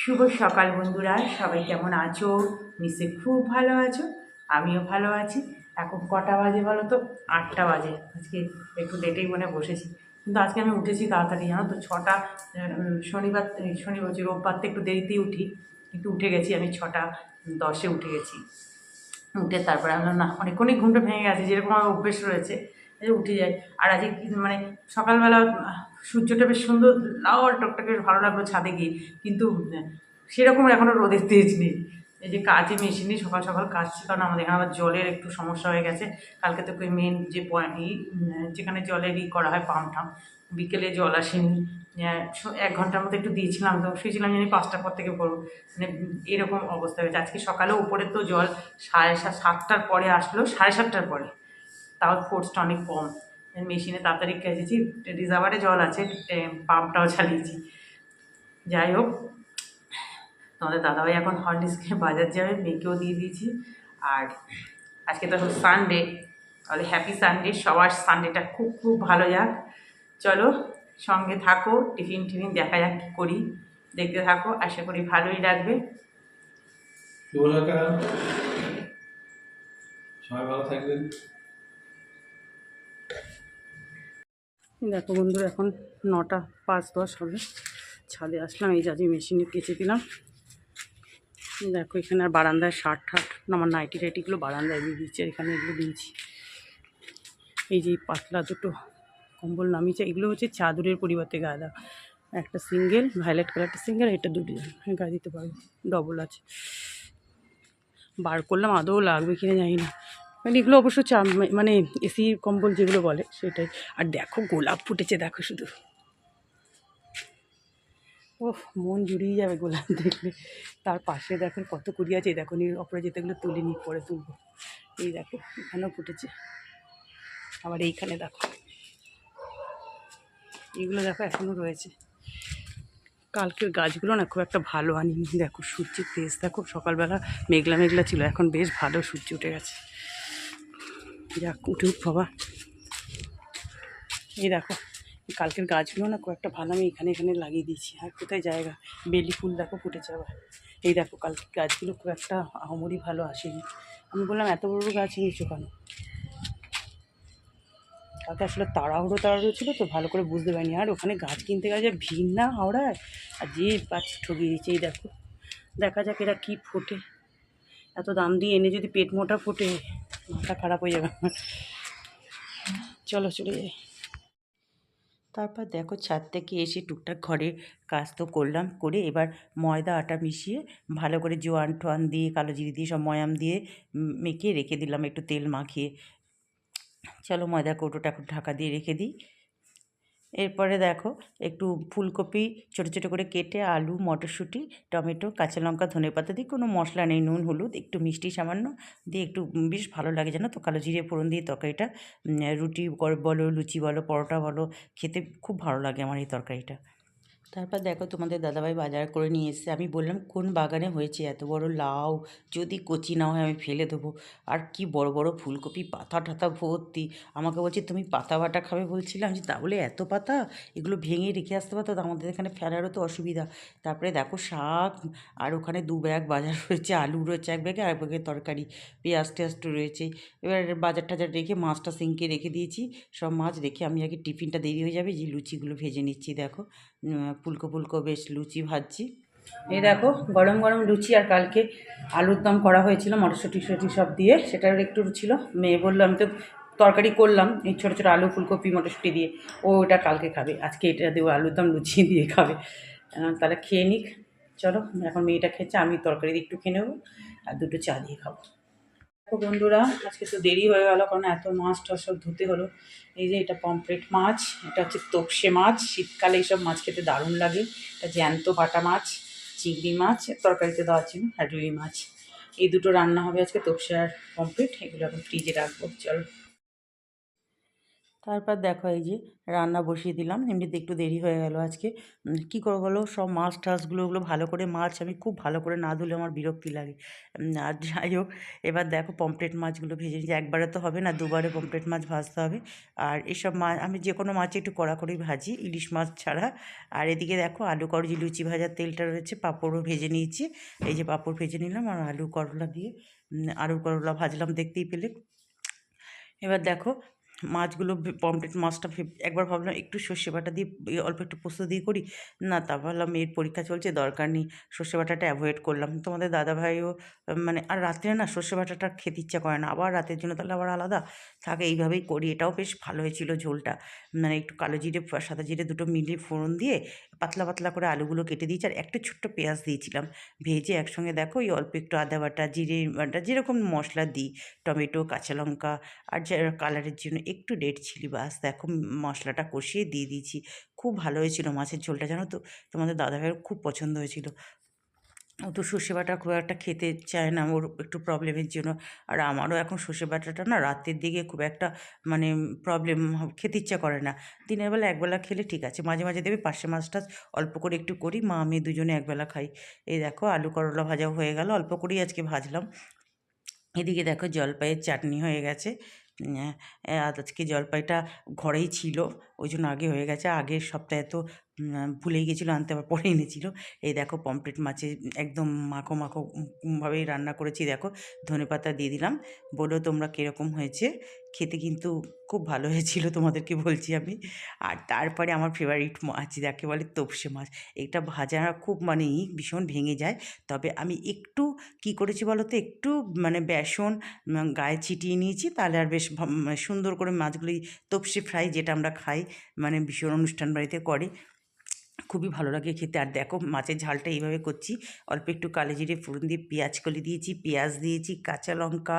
শুভ সকাল বন্ধুরা সবাই কেমন আছো? নিশ্চয়ই খুব ভালো আছো আমিও ভালো আছি। এখন কটা বাজে বলো তো? আটটা বাজে আজকে একটু লেটেই মনে বসেছি। কিন্তু আজকে আমি উঠেছি তাড়াতাড়ি জানো তো? ছটা শনিবার শনিবার রোববার তো একটু দেরিতেই উঠি কিন্তু উঠে গেছি আমি ছটা দশে উঠে গেছি। উঠে তারপরে আমি বললাম, না অনেকক্ষণই ঘুমটা ভেঙে গেছে যেরকম আমার অভ্যেস রয়েছে উঠে যাই। আর আজকে মানে সকালবেলা সূর্যটা বেশ সুন্দর, লাল টকটকে ভালো লাগল ছাদে গিয়ে। কিন্তু, সেরকম এখনও রোদের তেজ নেই। এই যে কাজে মেশিনে সকাল সকাল কাজছি কারণ আমাদের এখানে আবার জলের একটু সমস্যা হয়ে গেছে। কালকে তো মেন যে পয়েন্ট যেখানে জলের ই করা হয় পাম্প টাম বিকেলে জল আসেনি। এক ঘণ্টার মতো একটু দিয়েছিলাম তো, শুয়েছিলাম জানি পাঁচটার পর থেকে করব মানে এরকম অবস্থা হয়েছে। আজকে সকালে উপরে তো জল সাড়ে সাত সাতটার পরে আসলো, সাড়ে সাতটার পরে। তাও ফোর্সটা অনেক কম। মেশিনে তাড়াতাড়ি কেটেছি রিজার্ভারে জল আছে পাম্পটাও চালিয়েছি। যাই হোক, তোমাদের দাদাভাই এখন হরলিক্সকে বাজার যাবে মেয়েকেও দিয়ে দিয়েছি। আর আজকে তো এখন সানডে তাহলে হ্যাপি সানডে সবার সানডেটা খুব খুব ভালো যাক। চলো, সঙ্গে থাকো, টিফিন টিফিন দেখা যাক কী করি। দেখতে থাকো, আশা করি ভালোই লাগবে। সবাই ভালো থাকবেন। দেখো বন্ধুরা, এখন নটা পাঁচ দশ হবে। ছাদে আসলাম, এই জাজি মেশিনে কেচে দিলাম। দেখো এখানে আর বারান্দায় শার্ট ঠাট আমার নাইটি টাইটিগুলো বারান্দায় দিয়ে দিচ্ছি এখানে এগুলো দিয়েছি। এই যে পাতলা দুটো কম্বল নামিয়েছে, এগুলো হচ্ছে চাদরের পরিবর্তে দেওয়া। একটা সিঙ্গেল, ভায়োলেট কালারটা সিঙ্গেল, এটা দুটো গায়ে দিতে পারব ডবল আছে। বার করলাম, আদৌ লাগবে কিনা জানি না। মানে এগুলো অবশ্য চা মানে এসি কম্বল যেগুলো বলে সেটাই। আর দেখো গোলাপ ফুটেছে, দেখো শুধু। ওহ, মন জুড়িয়ে যাবে গোলাপ দেখলে। তার পাশে দেখো কত কুড়ি আছে দেখো নি অপরাজিতাগুলো তুলে নিয়ে পরে তুলবো। এই দেখো, এখানেও ফুটেছে। আবার এইখানে দেখো। এগুলো দেখো এখনও রয়েছে। কালকের গাছগুলো না খুব একটা ভালো আনিনি। দেখো সূর্যের তেজ, দেখো সকালবেলা মেঘলা মেঘলা ছিল, এখন বেশ ভালো সূর্য উঠে গেছে। যাক উঠুক বাবা। এই দেখো কালকের গাছগুলো না একটা ভালো আমি এখানে এখানে লাগিয়ে দিয়েছি। আর কোথায় জায়গা? বেলি ফুল দেখো ফুটেছে আবার। এই দেখো, কালকের গাছগুলো খুব একটা আহমরি ভালো আসেনি। আমি বললাম, এত বড় গাছ নিয়েছো কেন? কালকে আসলে তাড়াহুড়ো তাড়াহুড়ো ছিল তো, ভালো করে বুঝতে পারিনি। আর ওখানে গাছ কিনতে গেছে ভিড় না হাওড়ায়, আর যে গাছ ঠকিয়ে দিয়েছে এই দেখো। দেখা যাক এরা কী ফোটে। এত দাম দিয়ে এনে যদি পেট মোটা ফোটে, মাথা খারাপ হয়ে যাবে চলো চলে যাই। তারপর দেখো ছাদ থেকে এসে টুকটাক ঘরে কাজ তো করলাম, করে এবার ময়দা আটা মিশিয়ে ভালো করে জোয়ান টোয়ান দিয়ে, কালো জিরি দিয়ে, সব ময়াম দিয়ে মেখে রেখে দিলাম, একটু তেল মাখিয়ে। চলো ময়দা কৌটোটা এখন ঢাকা দিয়ে রেখে দিই। এরপরে দেখো, একটু ফুলকপি ছোটো ছোটো করে কেটে আলু, মটরশুঁটি, টমেটো, কাঁচা লঙ্কা, ধনে পাতা দিয়ে কোনো মশলা নেই, নুন, হলুদ, একটু মিষ্টি সামান্য দিয়ে একটু বেশ ভালো লাগে যেন তো, কালো জিরে ফোড়ন দিয়ে তরকারিটা। রুটি বলো, লুচি বলো, পরোটা বলো, খেতে খুব ভালো লাগে আমার এই তরকারিটা। তারপর দেখো তোমাদের দাদাভাই বাজার করে নিয়ে এসেছে। আমি বললাম, কোন বাগানে হয়েছে এত বড় লাউ? যদি কচি না হয় আমি ফেলে দেবো। আর কি বড় বড় ফুলকপি, পাতা টাতা ভর্তি। আমাকে বলছে, তুমি পাতা বাটা খাবে? বলছিলাম যে তাহলে এত পাতা? এগুলো ভেঙে রেখে আসতে পারতো আমাদের এখানে ফেলারও তো অসুবিধা। তারপরে দেখো শাক, আর ওখানে দু ব্যাগ বাজার রয়েছে। আলু রয়েছে এক ব্যাগে, আর এক ব্যাগে তরকারি। পেঁয়াজ টেয়াজ রয়েছে। এবার বাজার টাজার রেখে মাছটা সিঙ্কে রেখে দিয়েছি। সব মাছ রেখে আমি আগে টিফিনটা দেরি হয়ে যাবে, যে লুচিগুলো ভেজে নিচ্ছি, দেখো। ফুলকো ফুলকো বেশ লুচি ভাজছি। এই দেখো, গরম গরম লুচি আর কালকে আলুর দম করা হয়েছিল, মটরশুঁটি শুটি সব দিয়ে। সেটার একটু ছিল। মেয়ে বলল, আমি তো তরকারি করলাম, এই ছোটো ছোটো আলু, ফুলকপি, মটরশুঁটি দিয়ে। ও ওটা কালকে খাবে, আজকে এটা দেবো আলুর দম লুচি দিয়ে খাবে। তাহলে খেয়ে নিক। চলো, এখন মেয়েটা খেয়েছে, আমি তরকারি দিয়ে একটু খেয়ে নেব, আর দুটো চা দিয়ে খাব। দেখো বন্ধুরা, আজকে তো দেরি হয়ে গেল কারণ এত মাছ টাছ সব ধুতে হলো। এই যে এটা পমফ্রেট মাছ, এটা হচ্ছে তোপসে মাছ। শীতকালে এইসব মাছ খেতে দারুণ লাগে। এটা জ্যান্ত বাটা মাছ, চিংড়ি মাছ, তরকারিতে দেওয়ার জন্য আর রুই মাছ। এই দুটো রান্না হবে আজকে তোপসে আর পমফ্রেট, এগুলো এখন ফ্রিজে রাখব। চলো। তারপর দেখো এই যে রান্না বসিয়ে দিলাম, এমনিতে একটু দেরি হয়ে গেল আজকে। কী করব বলো? সব মাছ টাছগুলো ওগুলো ভালো করে মাছ, আমি খুব ভালো করে না ধুলে আমার বিরক্তি লাগে। আর যাই হোক, এবার দেখো পমপ্লেট মাছগুলো ভেজে নিয়েছি। একবারে তো হবে না, দুবারে পমপ্লেট মাছ ভাজতে হবে। আর এসব মাছ আমি যে কোনো মাছ একটু কড়াকড়ি ভাজি, ইলিশ মাছ ছাড়া। আর এদিকে দেখো আলু করজি লুচি ভাজার তেলটা রয়েছে, পাঁপড়ও ভেজে নিয়েছি। এই যে পাঁপড় ভেজে নিলাম আর আলু করলা দিয়ে আলু করলা ভাজলাম, দেখতেই পেলে। এবার দেখো মাছগুলো পমফ্রেট মাছটা একবার ভাবলাম একটু সর্ষে বাটা দিয়ে অল্প একটু পোস্ত দিয়ে করি। না, তা ভাবলাম মেয়ের পরীক্ষা চলছে, দরকার নেই। সর্ষে বাটাটা অ্যাভয়েড করলাম। তোমাদের দাদাভাইও মানে আর রাত্রে না সর্ষে বাটাটা খেতে ইচ্ছা করে না। আবার রাতের জন্য তাহলে আবার আলাদা। থাকে, এইভাবেই করি। এটাও বেশ ভালো হয়েছিল ঝোলটা। মানে একটু কালো জিরে সাদা জিরে দুটো মিলিয়ে ফোড়ন দিয়ে পাতলা পাতলা করে আলুগুলো কেটে দিয়েছি আর একটা ছোট্ট পেঁয়াজ দিয়েছিলাম। ভেজে একসঙ্গে দেখো ওই অল্প একটু আদা বাটা, জিরে বাটা, যেরকম মশলা দিই, টমেটো, কাঁচা লঙ্কা আর কালারের জন্য একটু রেড চিলি বাস। দেখো মশলাটা কষিয়ে দিয়ে দিয়েছি। খুব ভালো হয়েছিল মাছের ঝোলটা, জানো তো? তোমাদের দাদাভাইয়ের খুব পছন্দ হয়েছিল। ও তো সর্ষে বাটা খুব একটা খেতে চায় না, ওর একটু প্রবলেমের জন্য। আর আমারও এখন সর্ষে বাটাটা না রাতের দিকে খুব একটা মানে প্রবলেম খেতে ইচ্ছা করে না। দিনের বেলা একবেলা খেলে ঠিক আছে, মাঝে মাঝে দেবে পার্শে মাছ টাছ অল্প করে একটু করি, মা, আমি দুজনে একবেলা খাই। এই দেখো আলু করলা ভাজা হয়ে গেল, অল্প করেই আজকে ভাজলাম। এদিকে দেখো জলপাইয়ের চাটনি হয়ে গেছে। আজকে জলপাইটা ঘরেই ছিল, ওই জন্য আগে হয়ে গেছে। আগের সপ্তাহে তো ভুলেই গেছিল আনতে আবার পরে এনেছিল। এই দেখো পমপ্লেট মাছে একদম মাখো মাখো উম, ভাবেই রান্না করেছি। দেখো ধনেপাতা দিয়ে দিলাম। বলো তোমরা কীরকম হয়েছে? খেতে কিন্তু খুব ভালো হয়েছিল তোমাদেরকে বলছি আমি। আর তারপরে আমার ফেভারিট মাছ যাকে বলে তোপসে মাছ এটা ভাজা খুব মানে ভীষণ ভেঙে যায়। তবে আমি একটু কি করেছি বলো তো? একটু মানে বেসন গায়ে ছিটিয়ে নিয়েছি। তাহলে আর বেশ সুন্দর করে মাছগুলি তপসি ফ্রাই যেটা আমরা খাই মানে ভীষণ অনুষ্ঠান বাড়িতে করে। খুবই ভালো লাগে খেতে। আর দেখো, মাছের ঝালটা এইভাবে করছি। অল্প একটু কালো জিরে, ফোড়ন দিয়ে পেঁয়াজ কলি দিয়েছি, পেঁয়াজ দিয়েছি, কাঁচা লঙ্কা,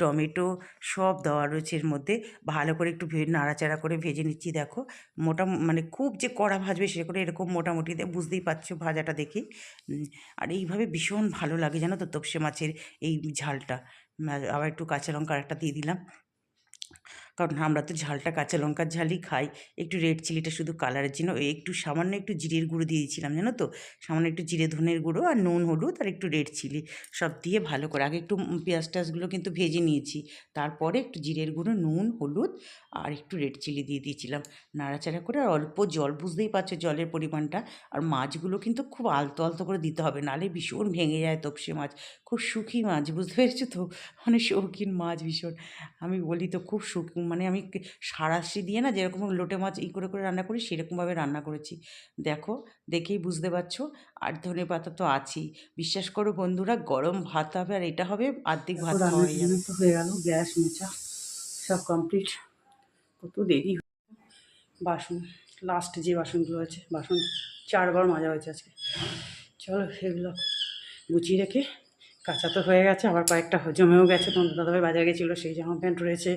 টমেটো সব দেওয়া রয়েছে এর মধ্যে। ভালো করে একটু নাড়াচাড়া করে ভেজে নিচ্ছি, দেখো। মোটা মানে খুব যে কড়া ভাজবে সে করে এরকম মোটামুটি বুঝতেই পারছ ভাজাটা দেখে। আর এইভাবে ভীষণ ভালো লাগে জানো তো, তপসে মাছের এই ঝালটা। আবার একটু কাঁচা লঙ্কা একটা দিয়ে দিলাম। কারণ আমরা তো ঝালটা কাঁচা লঙ্কার ঝালই খাই। একটু রেড চিলিটা শুধু কালারের জন্য, একটু সামান্য একটু জিরের গুঁড়ো দিয়ে দিয়েছিলাম, জানো তো? সামান্য একটু জিরে, ধনের গুঁড়ো আর নুন, হলুদ আর একটু রেড চিলি সব দিয়ে ভালো করে। আগে একটু পেঁয়াজ টাজগুলো কিন্তু ভেজে নিয়েছি, তারপরে একটু জিরের গুঁড়ো, নুন, হলুদ আর একটু রেড চিলি দিয়ে দিয়েছিলাম। নাড়াচাড়া করে আর অল্প জল, বুঝতেই পারছ জলের পরিমাণটা। আর মাছগুলো কিন্তু খুব আলতো আলতো করে দিতে হবে নাহলে ভীষণ ভেঙে যায় তপসে মাছ। খুব সুখী মাছ, বুঝতে পেরেছ তো? মানে শৌখিন মাছ ভীষণ। আমি বলি তো খুব সুখ মানে আমি সারাশি দিয়ে না যেরকম লোটে মাছ ই করে করে রান্না করি সেরকমভাবে রান্না করেছি। দেখো দেখেই বুঝতে পারছ আর ধনে পাতা তো আছেই। বিশ্বাস করো বন্ধুরা গরম ভাত হবে আর এটা হবে আর্ধেক ভাত হয়ে গেল গ্যাস মোছা সব কমপ্লিট কত দেরি বাসন লাস্ট যে বাসনগুলো আছে বাসন চারবার মাজা হয়েছে আজকে। চলো সেগুলো গুছিয়ে রেখে কাঁচা তো হয়ে গেছে আবার কয়েকটা জমেও গেছে তোমাদের দাদাভাই বাজারে গেছিল সেই জামা প্যান্ট রয়েছে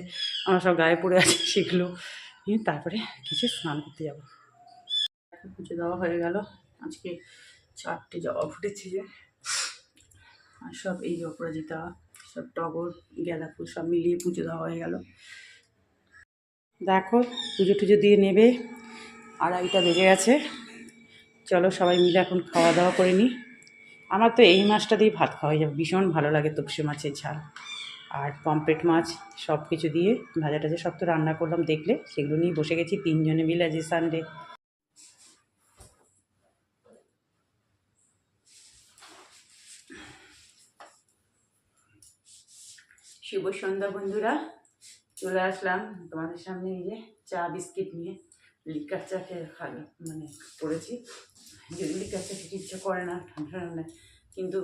আমার সব গায়ে পড়ে আছে সেগুলো নিয়ে তারপরে কিছু স্নান করতে যাব। পুজো দেওয়া হয়ে গেল। আজকে চারটে জবা ফুটেছে যে। আর সব এই অপরাজিতা, সব টগর গাঁদা ফুল সব মিলিয়ে পুজো দেওয়া হয়ে গেল। দেখো পুজো টুজো দিয়ে নেবে। আড়াইটা বেজে গেছে। চলো সবাই মিলে এখন খাওয়া দাওয়া করে নিই আমার তো এই মাছটা দিয়ে ভাত খাওয়া যাবে। ভীষণ ভালো লাগে তপসে মাছের ঝাল। আর পমপ্লেট মাছ সব কিছু দিয়ে ভাজা টাজা সব তো রান্না করলাম, দেখলে সেগুলো নিয়ে বসে গেছি তিনজনে মিলে আজ সানডে শুভ সন্ধ্যা বন্ধুরা, চলে আসলাম তোমাদের সামনে এই যে চা বিস্কিট নিয়ে। লিকার চা খেয়ে খালি মানে করেছি যদি লিকার চা খেতে ইচ্ছে করে না, ঠান্ডা ঠান্ডা। কিন্তু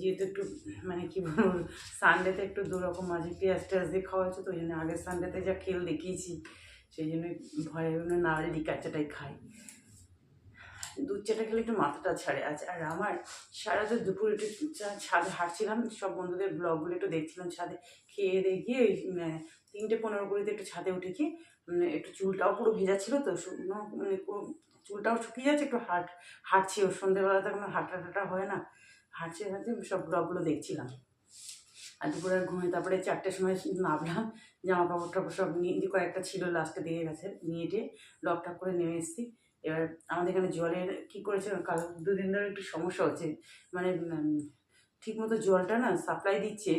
যেহেতু একটু মানে কি বলব সানডেতে একটু দুরকম মাঝে পেঁয়াজ টেয়াজ দিয়ে খাওয়া হয়েছে তো ওই জন্য আগের সানডেতে যা খেল দেখিয়েছি সেই জন্য ভয়ে জন্য না লিকার চাটাই খাই। দুধ চাটা খেলে একটু মাথাটা ছাড়ে আছে। আর আমার সারা তো দুপুর একটু ছাদে হাঁটছিলাম সব বন্ধুদের ব্লগগুলো একটু দেখছিলাম ছাদে। খেয়ে দেখিয়ে ওই তিনটে পনেরো কুড়িতে একটু ছাদে উঠে গিয়ে উম, একটু চুলটাও পুরো ভেজা ছিল তো শুকনো মানে চুলটাও শুকিয়ে যাচ্ছে, একটু হাট, হাঁটছি ওর সন্ধ্যেবেলাতে কোনো হাঁটা টাটা হয় না। হাঁটছে হাঁটছে, সব ব্লগগুলো দেখছিলাম। আর দুপুরে ঘুমিয়ে, তারপরে চারটের সময় নামলাম জামা কাপড় টাপড় সব নিয়ে কয়েকটা ছিল লাস্টে দিয়ে গেছে, নিয়ে টিয়ে লক টক করে নেমে এসেছি। এবার আমাদের এখানে জলের কী করেছে, কাল দুদিন ধরে একটু সমস্যা হচ্ছে। মানে ঠিক মতো জলটা না সাপ্লাই দিচ্ছে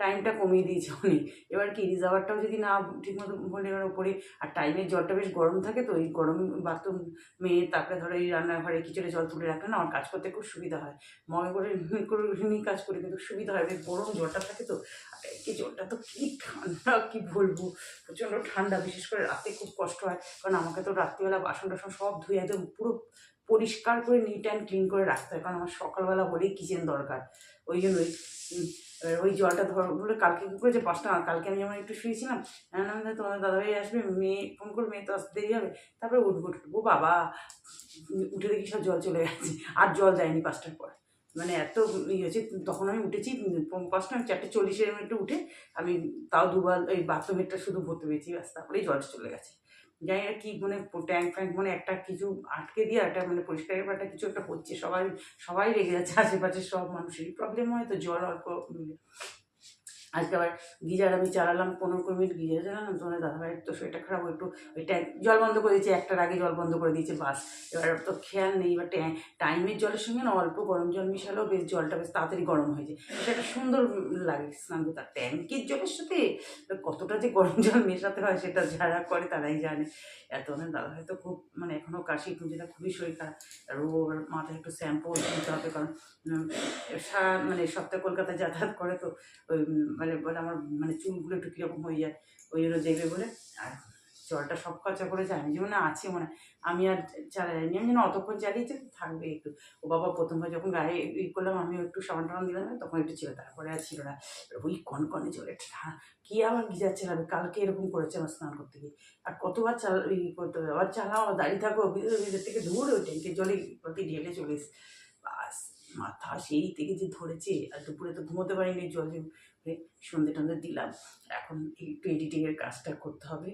টাইমটা কমিয়ে দিয়েছে অনেক। এবার কি রিজার্ভারটাও যদি না ঠিকমতো বলে এবার ওপরে, আর টাইমের জলটা বেশ গরম থাকে তো, এই গরম বাথরুম মেয়ে তারপরে ধরো এই রান্নাঘরে কিচেনে জল তুলে রাখলে না, আমার কাজ করতে খুব সুবিধা হয়। মনে করে করে নিয়ে কাজ করি কিন্তু সুবিধা হয়, বেশ গরম জলটা থাকে তো। আর কি জলটা তো কী ঠান্ডা, কী বলব? প্রচণ্ড ঠান্ডা, বিশেষ করে রাতে খুব কষ্ট হয়। কারণ আমাকে তো রাত্রিবেলা বাসন টাসন সব ধুয়ে একদম পুরো পরিষ্কার করে নিট অ্যান্ড ক্লিন করে রাখতে হয়। কারণ আমার সকালবেলা হলেই কিচেন দরকার। ওই জন্যই এবার ওই জলটা ধর, বলে কালকে কী করেছে? পাঁচটা কালকে আমি যেমন একটু শুয়েছিলাম, আমি তোমাদের দাদাভাই আসবে, মেয়ে ফোন করে মেয়ে তো আসতে দেরি হবে। তারপরে উঠবো উঠবো বাবা, উঠে দেখি সব জল চলে গেছে, আর জল যায়নি পাঁচটার পর। মানে এত ইয়ে হয়েছে, তখন আমি উঠেছি পাঁচটা আমি চারটে চল্লিশের মিনিটে উঠে আমি তাও দুবার, ওই বাথরুমেরটা শুধু ভরতে পেরেছি ব্যাস, তারপরেই জল চলে গেছে। জানি না কি মানে ট্যাঙ্ক ফ্যাঙ্ক মানে একটা কিছু আটকে দিয়ে একটা মানে পরিষ্কারের ব্যাপার একটা কিছু একটা হচ্ছে সবাই সবাই রেগে যাচ্ছে আশেপাশে সব মানুষেরই প্রবলেম হয়, তো জল অল্প। আজকে আবার গিজার আমি চালালাম পনেরো কুড়ি মিনিট গিজার চালালাম তোমার দাদাভাইয়ের তো শরীরটা খারাপ একটু ওই ট্যাঙ্ক জল বন্ধ করে দিয়েছে, একটার আগে জল বন্ধ করে দিয়েছে, বাস। এবার তো খেয়াল নেই, এবার টাইমের জলের সঙ্গে না অল্প গরম জল মিশালেও বেশ জলটা বেশ তাড়াতাড়ি গরম হয়ে যায়। সেটা সুন্দর লাগে স্নান করতে। ট্যাঙ্কের জলের সাথে কতটা যে গরম জল মেশাতে হয় সেটা যারা করে তারাই জানে। এত মানে দাদা হয়তো খুব মানে এখনও কাশি যেটা খুবই শরীর খারাপ। আর ও মাথায় একটু শ্যাম্পু দিতে হবে, কারণ সারা মানে সপ্তাহে কলকাতায় যাতায়াত করে তো, ওই মানে বলে আমার মানে চুলগুলো একটু কীরকম হয়ে যায়, ওই জন্য দেখবে বলে, আর জলটা সব খরচা করে যায় আমি যেমন আছে মনে। আমি আর চালা যাইনি আমি যেন অতক্ষণ চালিয়েছি, থাকবে একটু। ও বাবা প্রথমবার যখন গায়ে ই করলাম, আমি একটু সাবান টাবান দিলাম, তখন একটু ছিল, তারপরে আর ছিল না। ওই কনকনে জলে কি আবার গিজার চালাবে কালকে এরকম করেছে আমার স্নান করতে গিয়ে। আর কতবার চাল, ই করতে হবে? আবার চালাও দাঁড়িয়ে থাকো, ভিতর থেকে দূর ওই ট্যাঙ্কের জলে প্রতি ঢেলে চলে বাস, মাথা সেই থেকে যে ধরেছে, আর দুপুরে তো ঘুমোতে পারিনি জলে সন্ধে টন্ধে দিলাম। এখন একটু এডিটিংয়ের কাজটা করতে হবে।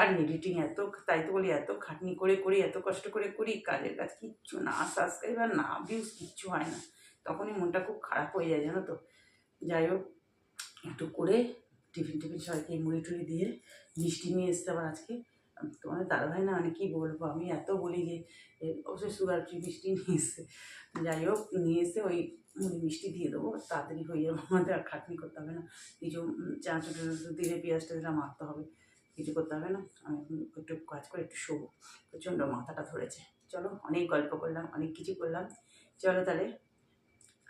আর এডিটিং এত, তাই তো বলি এত খাটনি করে, করি, এত কষ্ট করে করি, কাজের কাজ কিচ্ছু না সাবস্ক্রাইবার না ভিউজ কিচ্ছু হয় না। তখনই মনটা খুব খারাপ হয়ে যায়, জানো তো? যাই হোক, একটু করে টিফিন টিফিন সবাইকে মুড়ি টুড়ি দিয়ে মিষ্টি নিয়ে এসছে আবার আজকে। তোমার দাদাভাই না মানে কী বলব, আমি এত বলি যে অবশ্যই সুগার ফ্রি মিষ্টি নিয়ে এসছে। যাই হোক, নিয়ে এসে ওই মুড়ি মিষ্টি দিয়ে দেবো তাড়াতাড়ি হয়ে যাবে, আমাদের আর খাটনি করতে হবে না। কিছু চা ছোটো দিলে পেঁয়াজ টেজটা মারতে হবে, কিছু করতে হবে না। আমি এখন একটু কাজ করে একটু শোবো, প্রচণ্ড মাথাটা ধরেছে। চলো, অনেক গল্প করলাম, অনেক কিছু করলাম। চলো তাহলে,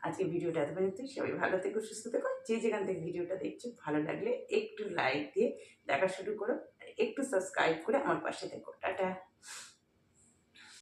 আজকে ভিডিওটা এত পর্যন্ত, সবাই ভালো থেকো, সুস্থ থেকো যে যেখান থেকে ভিডিওটা দেখছ, ভালো লাগলে একটু লাইক দিয়ে দেখা শুরু করো একটু সাবস্ক্রাইব করে আমার পাশে থেকো। টাটা।